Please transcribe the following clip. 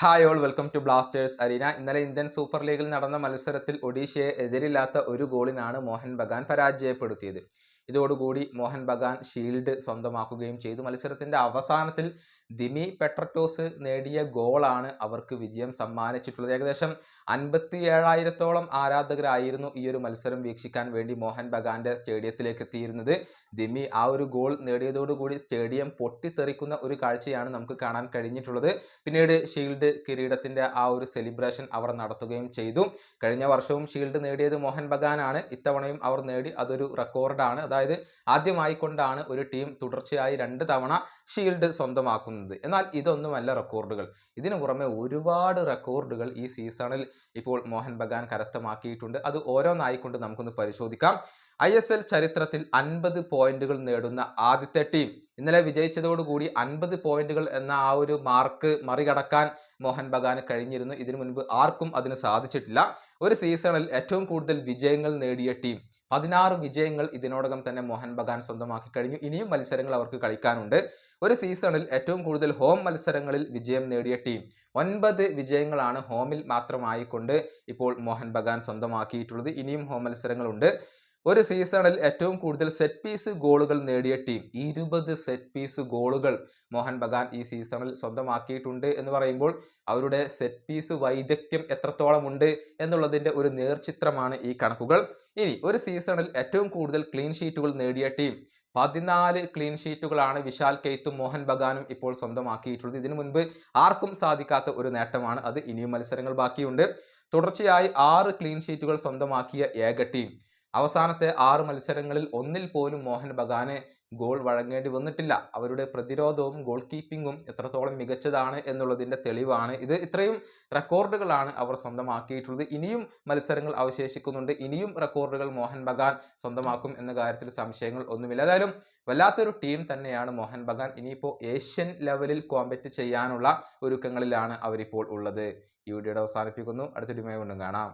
Hi all welcome to Blasters arena ഇന്നലെ Indian super ലീഗിൽ നടന്ന മത്സരത്തിൽ ഒഡീഷയെ എതിരില്ലാത്ത ഒരു ഗോളിനാണ് മോഹൻ ബഗാൻ പരാജയപ്പെടുത്തിയത്. ഇതോടുകൂടി മോഹൻ ബഗാൻ ഷീൽഡ് സ്വന്തമാക്കുകയും ചെയ്തു. മത്സരത്തിന്റെ അവസാനത്തിൽ ദിമി പെട്രറ്റോസ് നേടിയ ഗോളാണ് അവർക്ക് വിജയം സമ്മാനിച്ചിട്ടുള്ളത്. ഏകദേശം അൻപത്തി ഏഴായിരത്തോളം ആരാധകരായിരുന്നു ഈ ഒരു മത്സരം വീക്ഷിക്കാൻ വേണ്ടി മോഹൻ ബഗാന്റെ സ്റ്റേഡിയത്തിലേക്ക് എത്തിയിരുന്നത്. ദിമി ആ ഒരു ഗോൾ നേടിയതോടുകൂടി സ്റ്റേഡിയം പൊട്ടിത്തെറിക്കുന്ന ഒരു കാഴ്ചയാണ് നമുക്ക് കാണാൻ കഴിഞ്ഞിട്ടുള്ളത്. പിന്നീട് ഷീൽഡ് കിരീടത്തിന്റെ ആ ഒരു സെലിബ്രേഷൻ അവർ നടത്തുകയും ചെയ്തു. കഴിഞ്ഞ വർഷവും ഷീൽഡ് നേടിയത് മോഹൻ ബഗാനാണ്. ഇത്തവണയും അവർ നേടി അതൊരു റെക്കോർഡാണ്. അതായത് ആദ്യമായി കൊണ്ടാണ് ഒരു ടീം തുടർച്ചയായി രണ്ട് തവണ ഷീൽഡ് സ്വന്തമാക്കുന്നത്. എന്നാൽ ഇതൊന്നുമല്ല റെക്കോർഡുകൾ. ഇതിനു പുറമെ ഒരുപാട് റെക്കോർഡുകൾ ഈ സീസണിൽ ഇപ്പോൾ മോഹൻ ബഗാൻ കരസ്ഥമാക്കിയിട്ടുണ്ട്. അത് ഓരോന്നായിക്കൊണ്ട് നമുക്കൊന്ന് പരിശോധിക്കാം. ഐ എസ് എൽ ചരിത്രത്തിൽ അൻപത് പോയിന്റുകൾ നേടുന്ന ആദ്യത്തെ ടീം. ഇന്നലെ വിജയിച്ചതോടുകൂടി അൻപത് പോയിന്റുകൾ എന്ന ആ ഒരു മാർക്ക് മറികടക്കാൻ മോഹൻ ബഗാന് കഴിഞ്ഞിരുന്നു. ഇതിനു മുൻപ് ആർക്കും അതിന് സാധിച്ചിട്ടില്ല. ഒരു സീസണിൽ ഏറ്റവും കൂടുതൽ വിജയങ്ങൾ നേടിയ ടീം പതിനാറ് വിജയങ്ങൾ ഇതിനോടകം തന്നെ മോഹൻ ബഗാൻ സ്വന്തമാക്കി കഴിഞ്ഞു. ഇനിയും മത്സരങ്ങൾ അവർക്ക് കളിക്കാനുണ്ട്. ഒരു സീസണിൽ ഏറ്റവും കൂടുതൽ ഹോം മത്സരങ്ങളിൽ വിജയം നേടിയ ടീം. ഒൻപത് വിജയങ്ങളാണ് ഹോമിൽ മാത്രമായിക്കൊണ്ട് ഇപ്പോൾ മോഹൻ ബഗാൻ സ്വന്തമാക്കിയിട്ടുള്ളത്. ഇനിയും ഹോം മത്സരങ്ങളുണ്ട്. ഒരു സീസണിൽ ഏറ്റവും കൂടുതൽ സെറ്റ് പീസ് ഗോളുകൾ നേടിയ ടീം ഇരുപത് സെറ്റ് പീസ് ഗോളുകൾ മോഹൻ ബഗാൻ ഈ സീസണിൽ സ്വന്തമാക്കിയിട്ടുണ്ട് എന്ന് പറയുമ്പോൾ അവരുടെ സെറ്റ് പീസ് വൈദഗ്ധ്യം എത്രത്തോളം ഉണ്ട് എന്നുള്ളതിന്റെ ഒരു നേർചിത്രമാണ് ഈ കണക്കുകൾ. ഇനി ഒരു സീസണിൽ ഏറ്റവും കൂടുതൽ ക്ലീൻ ഷീറ്റുകൾ നേടിയ ടീം പതിനാല് ക്ലീൻ ഷീറ്റുകളാണ് വിശാൽ കെയ്ത്തും മോഹൻ ബഗാനും ഇപ്പോൾ സ്വന്തമാക്കിയിട്ടുള്ളത്. ഇതിനു മുൻപ് ആർക്കും സാധിക്കാത്ത ഒരു നേട്ടമാണ് അത് ഇനിയും മത്സരങ്ങൾ ബാക്കിയുണ്ട്. തുടർച്ചയായി ആറ് ക്ലീൻ ഷീറ്റുകൾ സ്വന്തമാക്കിയ ഏക ടീം അവസാനത്തെ ആറ് മത്സരങ്ങളിൽ ഒന്നിൽ പോലും മോഹൻ ബഗാനെ ഗോൾ വഴങ്ങേണ്ടി വന്നിട്ടില്ല. അവരുടെ പ്രതിരോധവും ഗോൾ കീപ്പിങ്ങും എത്രത്തോളം മികച്ചതാണ് എന്നുള്ളതിന്റെ തെളിവാണ് ഇത്. ഇത്രയും റെക്കോർഡുകളാണ് അവർ സ്വന്തമാക്കിയിട്ടുള്ളത്. ഇനിയും മത്സരങ്ങൾ അവശേഷിക്കുന്നുണ്ട്. ഇനിയും റെക്കോർഡുകൾ മോഹൻ ബഗാൻ സ്വന്തമാക്കും എന്ന കാര്യത്തിൽ സംശയങ്ങൾ ഒന്നുമില്ല. ഏതായാലും വല്ലാത്തൊരു ടീം തന്നെയാണ് മോഹൻ ബഗാൻ. ഇനിയിപ്പോൾ ഏഷ്യൻ ലെവലിൽ കോമ്പറ്റ് ചെയ്യാനുള്ള ഒരുക്കങ്ങളിലാണ് അവരിപ്പോൾ ഉള്ളത്. ഈ വീഡിയോയുടെ അവസാനിപ്പിക്കുന്നു. അടുത്ത ടീമായി കൊണ്ടും കാണാം.